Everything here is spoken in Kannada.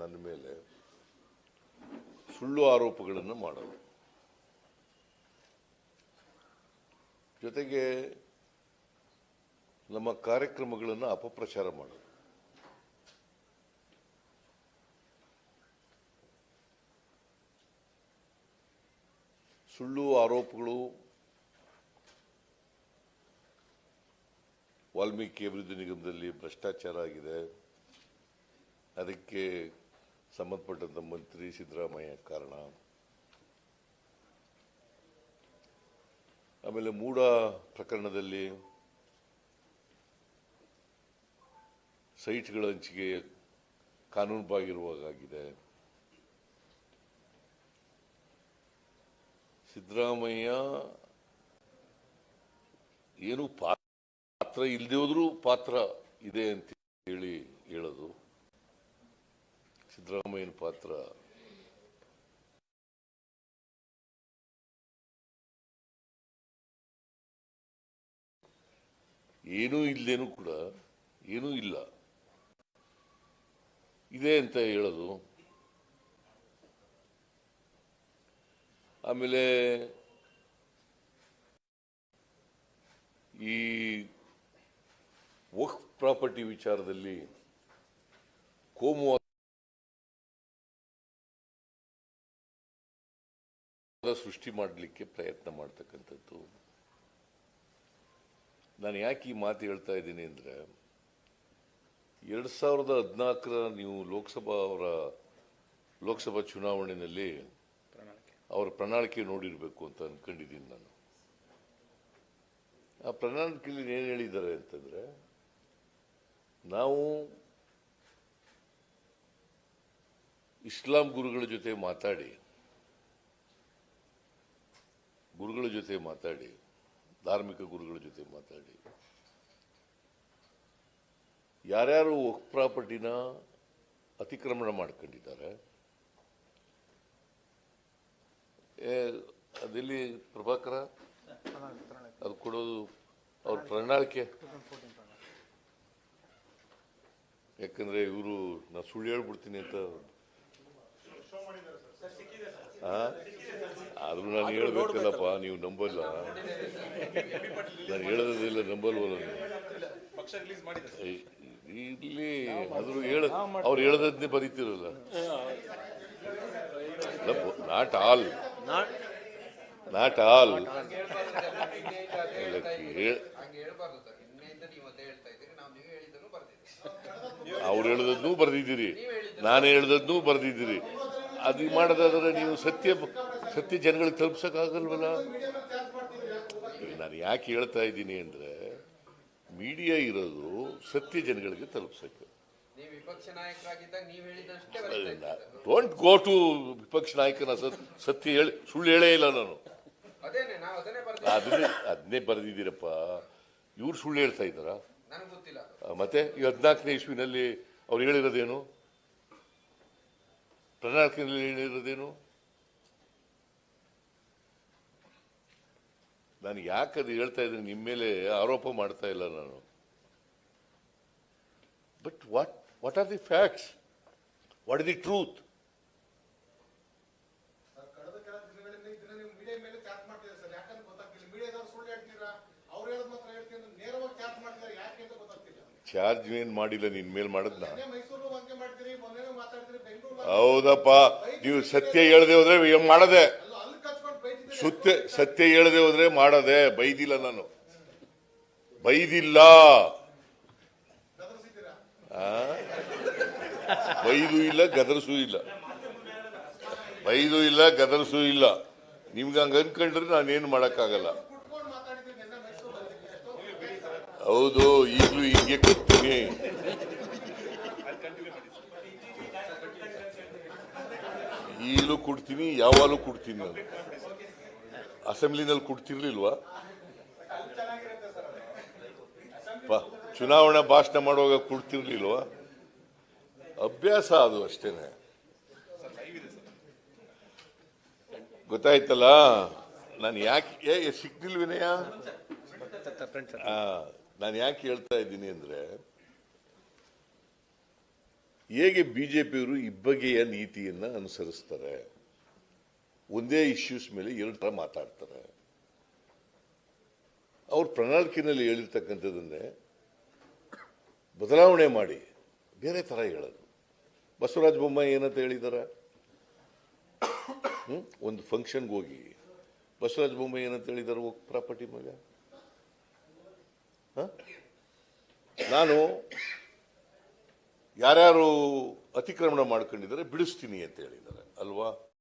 ನನ್ನ ಮೇಲೆ ಸುಳ್ಳು ಆರೋಪಗಳನ್ನು ಮಾಡೋದು ಜೊತೆಗೆ ನಮ್ಮ ಕಾರ್ಯಕ್ರಮಗಳನ್ನು ಅಪಪ್ರಚಾರ ಮಾಡೋದು ಸುಳ್ಳು ಆರೋಪಗಳು ವಾಲ್ಮೀಕಿ ಅಭಿವೃದ್ಧಿ ನಿಗಮದಲ್ಲಿ ಭ್ರಷ್ಟಾಚಾರ ಆಗಿದೆ. ಅದಕ್ಕೆ ಸಂಬಂಧಪಟ್ಟಂತ ಮಂತ್ರಿ ಸಿದ್ದರಾಮಯ್ಯ ಕಾರಣ. ಆಮೇಲೆ ಮೂಡ ಪ್ರಕರಣದಲ್ಲಿ ಸೈಟ್ಗಳ ಹಂಚಿಕೆ ಕಾನೂನುಬಾಗಿರುವಾಗಿದೆ ಸಿದ್ದರಾಮಯ್ಯ ಏನು ಪಾತ್ರ ಇಲ್ಲದೆ ಹೋದ್ರೂ ಪಾತ್ರ ಇದೆ ಅಂತ ಹೇಳಿ ಹೇಳೋದು. ಸಿದ್ದರಾಮಯ್ಯನ ಪಾತ್ರ? ಏನೂ ಇಲ್ದೇನೂ ಕೂಡ, ಏನೂ ಇಲ್ಲ. ಇದೆ ಅಂತ ಹೇಳೋದು. ಆಮೇಲೆ ಈ ವಕ್ ಪ್ರಾಪರ್ಟಿ ವಿಚಾರದಲ್ಲಿ ಕೋಮುವಾದ ಸೃಷ್ಟಿ ಮಾಡಲಿಕ್ಕೆ ಪ್ರಯತ್ನ ಮಾಡ್ತಕ್ಕಂಥದ್ದು. ನಾನು ಯಾಕೆ ಈ ಮಾತು ಹೇಳ್ತಾ ಇದ್ದೀನಿ ಅಂದರೆ, ಎರಡು ಸಾವಿರದ ಹದಿನಾಲ್ಕರ ನೀವು ಲೋಕಸಭಾ ಅವರ, ಲೋಕಸಭಾ ಚುನಾವಣೆಯಲ್ಲಿ ಅವರ ಪ್ರಣಾಳಿಕೆ ನೋಡಿರಬೇಕು ಅಂತ ಅಂದ್ಕೊಂಡಿದ್ದೀನಿ ನಾನು. ಆ ಪ್ರಣಾಳಿಕೆಯಲ್ಲಿ ಏನು ಹೇಳಿದ್ದಾರೆ ಅಂತಂದ್ರೆ, ನಾವು ಇಸ್ಲಾಂ ಗುರುಗಳ ಜೊತೆ ಮಾತಾಡಿ ಗುರುಗಳ ಜೊತೆ ಮಾತಾಡಿ, ಧಾರ್ಮಿಕ ಗುರುಗಳ ಜೊತೆ ಮಾತಾಡಿ ಯಾರ್ಯಾರು ವಕ್ ಪ್ರಾಪರ್ಟಿನ ಅತಿಕ್ರಮಣ ಮಾಡ್ಕೊಂಡಿದ್ದಾರೆ ಅದಿಲ್ಲಿ ಪ್ರಭಾಕರ ಅದು ಕೊಡೋದು ಅವ್ರ ಪ್ರಣಾಳಿಕೆ ಯಾಕಂದ್ರೆ ಇವರು ನಾ ಸುಳ್ಳು ಹೇಳ್ಬಿಡ್ತೀನಿ ಅಂತ? ಆದ್ರೂ ನಾನು ಹೇಳ್ಬೇಕಲ್ಲಪ್ಪ ನೀವು ನಂಬಲ್ಲ. ನಾನು ಹೇಳೋದಿಲ್ಲ ನಂಬಲ್ವಲ್ಲ ಇಲ್ಲಿ ಆದ್ರೂ ಹೇಳ. ಅವ್ರು ಹೇಳದನ್ನೇ ಬರೀತಿರಲ್ಲ. Not all. Not all. ಅವ್ರು ಹೇಳದನ್ನೂ ಬರ್ದಿದ್ದೀರಿ. ನಾನು ಹೇಳ್ದದ್ನೂ ಬರ್ದಿದ್ದೀರಿ. ಅದು ಮಾಡೋದಾದ್ರೆ ನೀವು ಸತ್ಯ ಸತ್ಯ ಜನಗಳಿಗೆ ತಲುಪ್ಸೋಕ್ಕಾಗಲ್ವಲ್ಲ? ನಾನು ಯಾಕೆ ಹೇಳ್ತಾ ಇದ್ದೀನಿ ಅಂದರೆ ಮೀಡಿಯಾ ಇರೋದು ಸತ್ಯ ಜನಗಳಿಗೆ ತಲುಪ್ಸಕ್ಕೆ. ಡೋಂಟ್ ಗೋ ಟು ವಿಪಕ್ಷ ನಾಯಕನ ಸತ್- ಸತ್ಯ ಹೇಳಿ ಸುಳ್ಳು ಹೇಳೇ ಇಲ್ಲ ನಾನು. ಅದನ್ನೇ ಅದನ್ನೇ ಬರೆದಿದ್ದೀರಪ್ಪ. ಇವ್ರು ಸುಳ್ಳು ಹೇಳ್ತಾ ಇದ್ದಾರಾ? ಮತ್ತೆ ಈ ಹದಿನಾಲ್ಕನೇ ಇಸ್ವಿನಲ್ಲಿ ಅವ್ರು ಹೇಳಿರೋದೇನು? ಪ್ರಣಾಳಿಕೆಯಲ್ಲಿ ಹೇಳಿರೋದೇನು ನಾನು ಯಾಕೆ ಅದು ಹೇಳ್ತಾ ಇದ್ದೀನಿ? ನಿಮ್ಮ ಮೇಲೆ ಆರೋಪ ಮಾಡ್ತಾ ಇಲ್ಲ ನಾನು. But what what are the facts what the truth charge ಏನ್ ಮಾಡಿಲ್ಲ? ನಿನ್ ಮೇಲೆ ಮಾಡದ್ನ? ಹೌದಪ್ಪ ನೀವು ಸತ್ಯ ಹೇಳದೆ ಹೋದ್ರೆ ಮಾಡದೆ? ಸುತ್ತ ಸತ್ಯ ಹೇಳದೆ ಹೋದ್ರೆ ಮಾಡದೆ ಬೈದಿಲ್ಲ ನಾನು. ಬೈದಿಲ್ಲ? ಬೈದು ಇಲ್ಲ ಗದರ್ಸೂ ಇಲ್ಲ. ಬೈದು ಇಲ್ಲ ಗದರ್ಸೂ ಇಲ್ಲ. ನಿಮ್ಗೆ ಹಂಗ ಅನ್ಕೊಂಡ್ರೆ ನಾನೇನು ಮಾಡಕ್ಕಾಗಲ್ಲ. ಹೌದು ಈಗಲೂ ಹಿಂಗೆ ಕೂತೀನಿ. ಈಗಲೂ ಕೊಡ್ತೀನಿ ಯಾವಾಗಲೂ ಕೊಡ್ತೀನಿ ನಾನು. ಅಸೆಂಬ್ಲಿನಲ್ಲಿ ಕೊಡ್ತಿರ್ಲಿಲ್ವಾ? ಚುನಾವಣಾ ಭಾಷಣ ಮಾಡುವಾಗ ಕೊಡ್ತಿರ್ಲಿಲ್ವಾ? ಅಭ್ಯಾಸ ಅದು ಅಷ್ಟೇನೆ. ಗೊತ್ತಾಯ್ತಲ್ಲ? ನಾನು ಯಾಕೆ ಸಿಗ್ನಿಲ್ ವಿನಯ ನಾನು ಯಾಕೆ ಹೇಳ್ತಾ ಇದ್ದೀನಿ ಅಂದ್ರೆ ಹೇಗೆ ಬಿ ಜೆ ಪಿಯವರು ಇಬ್ಬಗೆಯ ನೀತಿಯನ್ನು ಅನುಸರಿಸ್ತಾರೆ? ಒಂದೇ ಇಶ್ಯೂಸ್ ಮೇಲೆ ಎರಡು ಥರ ಮಾತಾಡ್ತಾರೆ. ಅವ್ರ ಪ್ರಣಾಳಿಕೆಯಲ್ಲಿ ಹೇಳಿರ್ತಕ್ಕಂಥದ್ದನ್ನೇ ಬದಲಾವಣೆ ಮಾಡಿ, ಬೇರೆ ಥರ ಹೇಳೋದು. ಬಸವರಾಜ ಬೊಮ್ಮಾಯಿ ಏನಂತ ಹೇಳಿದ್ದಾರೆ? ಒಂದು ಫಂಕ್ಷನ್ಗೆ ಹೋಗಿ. ಬಸವರಾಜ ಬೊಮ್ಮಾಯಿ ಏನಂತ ಹೇಳಿದ್ದಾರೆ ಹೋಗಿ ಪ್ರಾಪರ್ಟಿ ಮೇಲೆ? ನಾನು ಯಾರ್ಯಾರು ಅತಿಕ್ರಮಣ ಮಾಡ್ಕೊಂಡಿದ್ದಾರೆ ಬಿಡಿಸ್ತೀನಿ ಅಂತ ಹೇಳಿದ್ದಾರೆ. ಅಲ್ವಾ?